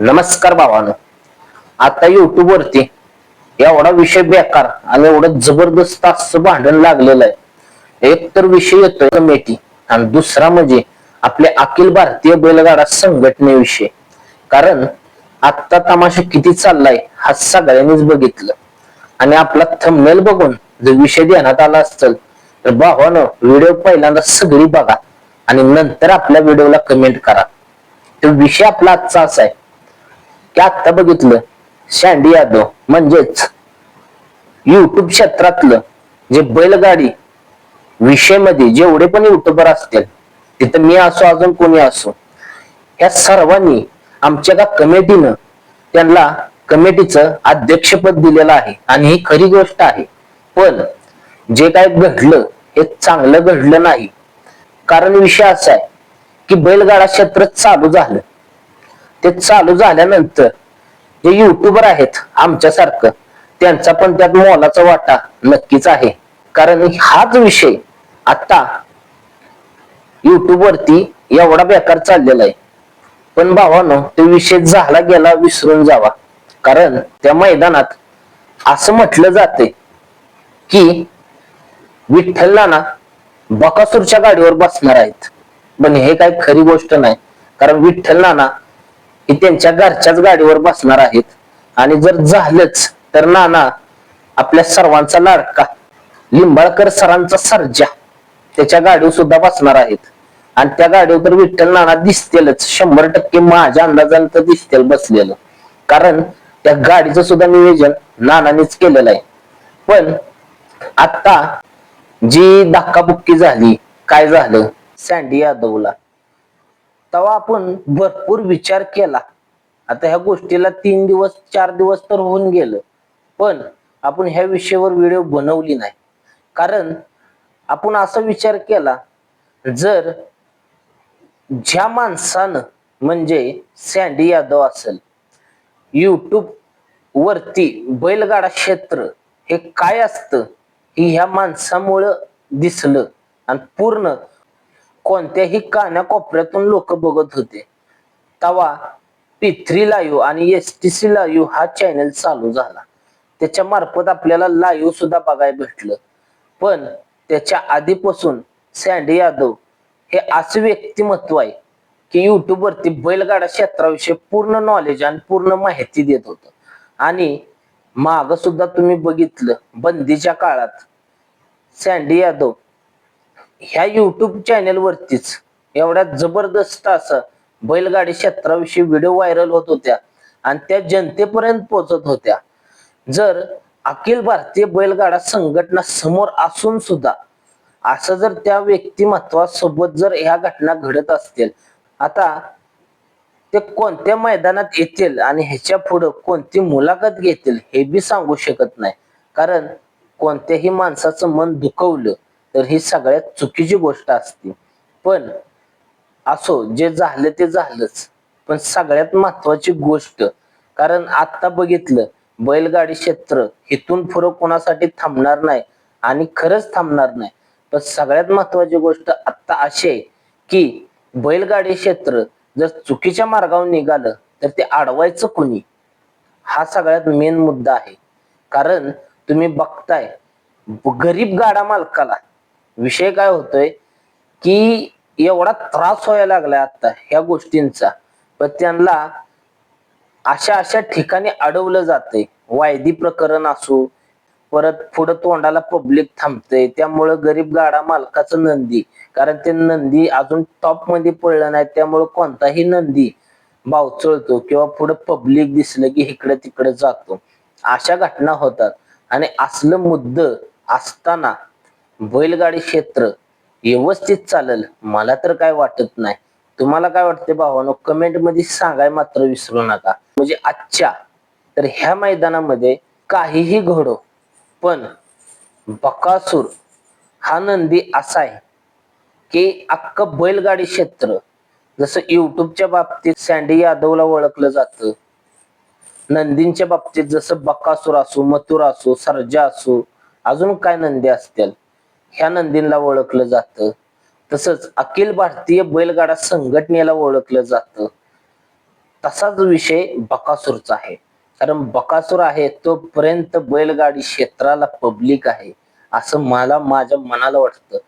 नमस्कार भावानो. आता युट्यूब वरती एवढा विषय बेकार आणि एवढं जबरदस्त असं भांडण लागलेलं आहे. एक तर विषय येतोय कमेटी आणि दुसरा म्हणजे आपल्या अखिल भारतीय बैलगाडा संघटनेविषयी. कारण आत्ता तमाशा किती चाललाय हा सगळ्यांनीच बघितलं. आणि आपला थंबनेल बघून जर विषय देण्यात आला असेल तर भावानं व्हिडिओ पहिल्यांदा सगळी बघा आणि नंतर आपल्या व्हिडिओला कमेंट करा. तो विषय आपला आजचा असा आहे की आता बघितलं. शँडी यादव म्हणजेच युट्यूब क्षेत्रातलं जे बैलगाडी विषयमध्ये जेवढे पण युट्यूबर असतील तिथं मी असो अजून कोणी असो या सर्वांनी आमच्या का कमिटीनं त्यांना कमिटीचं अध्यक्षपद दिलेलं आहे. आणि ही खरी गोष्ट आहे. पण जे काय घडलं हे चांगलं घडलं नाही. कारण विषय असा आहे की बैलगाडा क्षेत्र चालू झालं. ते चालू झाल्यानंतर जे युट्यूबर आहेत आमच्यासारखं त्यांचा पण त्यात मोलाचा वाटा नक्कीच आहे. कारण हाच विषय आता युट्यूब वरती एवढा बेकार चाललेला आहे. पण भावानो तो विषय झाला गेला विसरून जावा. कारण त्या मैदानात असं म्हटलं जाते की विठ्ठल नाना बकासूरच्या गाडीवर बसणार आहेत. पण हे काही खरी गोष्ट नाही. कारण विठ्ठल नाना त्यांच्या घरच्याच गाडीवर बसणार आहेत. आणि जर झालंच तर नाना आपल्या सर्वांचा लाडका लिंबाळकर सरांचा सर्जा त्याच्या गाडीवर सुद्धा बसणार आहेत. आणि त्या गाडीवर तर विठ्ठल नाना दिसतीलच. शंभर टक्के माझ्या अंदाजाने तर दिसतील बसलेलं. कारण त्या गाडीचं सुद्धा नियोजन नानानेच केलेलं आहे. पण आता जी धक्काबुक्की झाली काय झालं? सँडी यादवला. तेव्हा आपण भरपूर विचार केला. आता ह्या गोष्टीला तीन दिवस चार दिवस तर होऊन गेलं. पण आपण ह्या विषयावर व्हिडिओ बनवली नाही. कारण आपण असा विचार केला जर ज्या माणसानं म्हणजे सँडी यादव असेल युट्यूब वरती बैलगाडा क्षेत्र हे काय असतं हे ह्या माणसामुळं दिसलं. आणि पूर्ण कोणत्याही कानाकोपऱ्यातून लोक बघत होते. तवा पी लाईव्ह आणि एस टी सी लाईव्ह हा चॅनल चालू झाला. त्याच्या मार्फत आपल्याला लाईव्ह सुद्धा बघायला भेटलं. पण त्याच्या आधीपासून सँडी यादव हे असं व्यक्तिमत्व आहे की युट्यूब वरती बैलगाडा क्षेत्राविषयी पूर्ण नॉलेज आणि पूर्ण माहिती देत होत. आणि माग सुद्धा तुम्ही बघितलं बंदीच्या काळात सँडी यादव ह्या युट्यूब चॅनेल वरतीच एवढ्या जबरदस्त असं बैलगाडी क्षेत्राविषयी व्हिडिओ व्हायरल होत होत्या आणि त्या जनतेपर्यंत पोहोचत होत्या. जर अखिल भारतीय बैलगाडा संघटना समोर असून सुद्धा असं जर त्या व्यक्तिमत्वासोबत जर ह्या घटना घडत असतील आता ते कोणत्या मैदानात येतील आणि ह्याच्या पुढं कोणती मुलाखत घेतील हे बी सांगू शकत नाही. कारण कोणत्याही माणसाचं मन दुखवलं तर ही सगळ्यात चुकीची गोष्ट असते. पण असो जे झालं ते झालंच. पण सगळ्यात महत्वाची गोष्ट कारण आता बघितलं बैलगाडी क्षेत्र इथून पुढं कोणासाठी थांबणार नाही आणि खरंच थांबणार नाही. पण सगळ्यात महत्वाची गोष्ट आता अशी आहे की बैलगाडी क्षेत्र जर चुकीच्या मार्गावर निघालं तर ते अडवायचं कुणी? हा सगळ्यात मेन मुद्दा आहे. कारण तुम्ही बघताय गरीब गाडा मालकाला विषय काय होतोय की एवढा त्रास व्हायला लागलाय आता ह्या गोष्टींचा. पण त्यांना अशा अशा ठिकाणी अडवलं जाते वायदी प्रकरण असो परत पुढं तोंडाला पब्लिक थांबते त्यामुळं गरीब गाडा मालकाचं नंदी. कारण ते नंदी अजून टॉपमध्ये पडलं नाही. त्यामुळं कोणताही नंदी बावचळतो किंवा पुढं पब्लिक दिसलं की इकडे तिकडे जातो. अशा घटना होतात. आणि असलं मुद्द असताना बैलगाडी क्षेत्र व्यवस्थित चालेल मला तर काय वाटत नाही. तुम्हाला काय वाटते भावानो? कमेंटमध्ये सांगाय मात्र विसरू नका. म्हणजे आजच्या तर ह्या मैदानामध्ये काहीही घडो पण बकासूर हा नंदी असा आहे की अख्ख बैलगाडी क्षेत्र जसं युट्यूबच्या बाबतीत सँडी यादवला ओळखलं जातं नंदींच्या बाबतीत जसं बकासूर असो मथुर असो सर्जा असो अजून काय नंदी असतील? ह्या नंदींना ओळखलं जातं. तसंच अखिल भारतीय बैलगाडा संघटनेला ओळखलं जातं. तसाच विषय बकासूरचा आहे. कारण बकासूर आहे तोपर्यंत बैलगाडी क्षेत्राला पब्लिक आहे असं मला माझ्या मनाला वाटतं.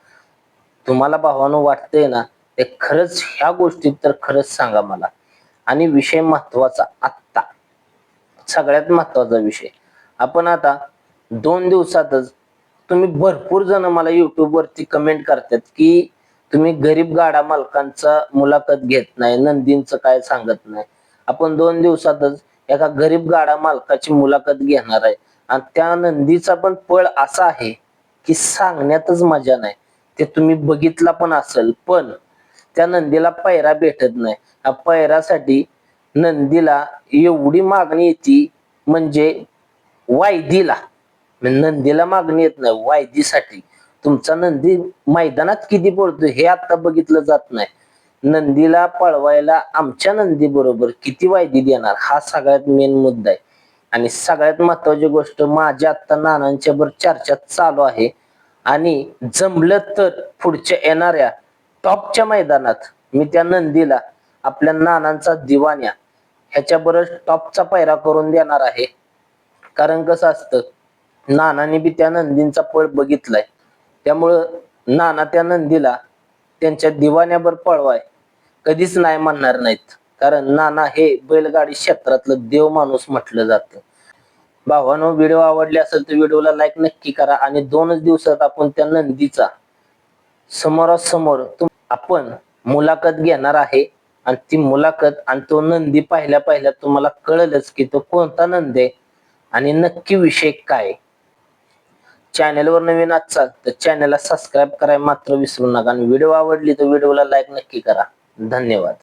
तुम्हाला भावानं वाटतंय ना ते खरंच ह्या गोष्टीत तर खरंच सांगा मला. आणि विषय महत्त्वाचा आत्ता. सगळ्यात महत्त्वाचा विषय. आपण आता दोन दिवसातच तुम्ही भरपूर जण मला युट्यूब वरती कमेंट करतात की तुम्ही गरीब गाडा मालकांचा मुलाखत घेत नाही नंदींचं काय सांगत नाही. आपण दोन दिवसातच एका गरीब गाडा मालकाची मुलाखत घेणार आहे. आणि त्या नंदीचा पण पळ असा आहे की सांगण्यातच मजा नाही. ते तुम्ही बघितला पण असेल पण त्या नंदीला पैरा भेटत नाही. पैरासाठी नंदीला एवढी मागणी येते म्हणजे वायदीला. नंदीला मागणी येत नाही वायदीसाठी. तुमचा नंदी मैदानात किती पळतो हे आता बघितलं जात नाही. नंदीला पळवायला आमच्या नंदी बरोबर किती वायदी देणार हा सगळ्यात मेन मुद्दा आहे. आणि सगळ्यात महत्वाची गोष्ट माझ्या आता नानांच्या बर चर्चा चालू आहे. आणि जमलं तर पुढच्या येणाऱ्या टॉपच्या मैदानात मी त्या नंदीला आपल्या नानांचा दिवाण्या ह्याच्याबरोबर टॉपचा पैरा करून देणार आहे. कारण कसं असतं नानाने बी त्या नंदींचा पळ बघितलाय. त्यामुळं नाना त्या नंदीला त्यांच्या दिवाण्यावर पळवाय. कधीच नाही म्हणणार नाहीत. कारण नाना हे बैलगाडी क्षेत्रातलं देव माणूस म्हटलं जातं. भावानो व्हिडिओ आवडले असेल तर व्हिडिओला लाईक नक्की करा आणि दोनच दिवसात आपण त्या नंदीचा समोरासमोर आपण मुलाखत घेणार आहे आणि ती मुलाखत आणि तो नंदी पाहिल्या पाहिल्या तुम्हाला कळलंच की तो कोणता नंदी आहे आणि नक्की विषय काय चॅनलवर नवीन असाल तर चॅनलला सबस्क्राईब करायला मात्र विसरू नका. आणि व्हिडिओ आवडली तर व्हिडिओला लाईक नक्की करा. धन्यवाद.